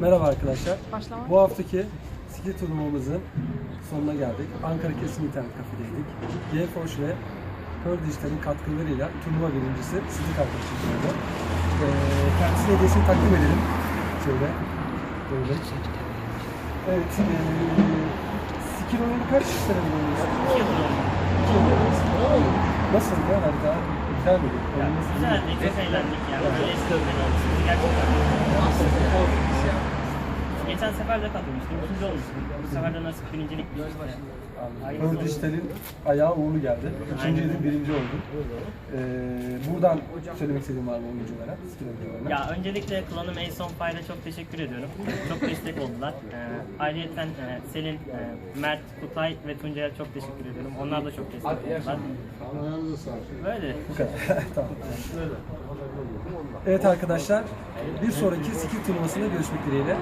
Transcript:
Merhaba arkadaşlar. Başlama. Bu haftaki ski turnuvamızın sonuna geldik. Ankara Kesim İnternet Kafe'deydik. GeForce ve Pearl Digital'in katkılarıyla turnuva birincisi Sıdık arkadaşımız oldu. Ee, kendisine hediyesini takdim edelim. Şöyle. Böyle. Evet. Ee, ski oyunu kaç sene oynuyorsun? İki oynuyorum. Yıl. Nasıl ya? Daha güzel miydi? Ya, Oyunun- güzeldi, çok eğlendik yani. Böyle eski öğretmen olmuştu. Gerçekten. Geçen sefer de katılmıştım. İkinci olmuştum. Bu sefer de nasip birincilik bir işte. Digital'in ayağı uğurlu geldi. Yılın birinci oldu. Ee, buradan söylemek istediğim var mı oyunculara? Ski oyuncularına? Ya öncelikle klanım Ace on Fire'a çok teşekkür ediyorum. Çok destek oldular. Ee, ayrıca e, Selin, e, Mert, Kutay ve Tuncay'a çok teşekkür ediyorum. Onlar da çok destek oldular. Böyle. Bu kadar. tamam. Evet arkadaşlar, bir sonraki ski turnuvasında görüşmek dileğiyle.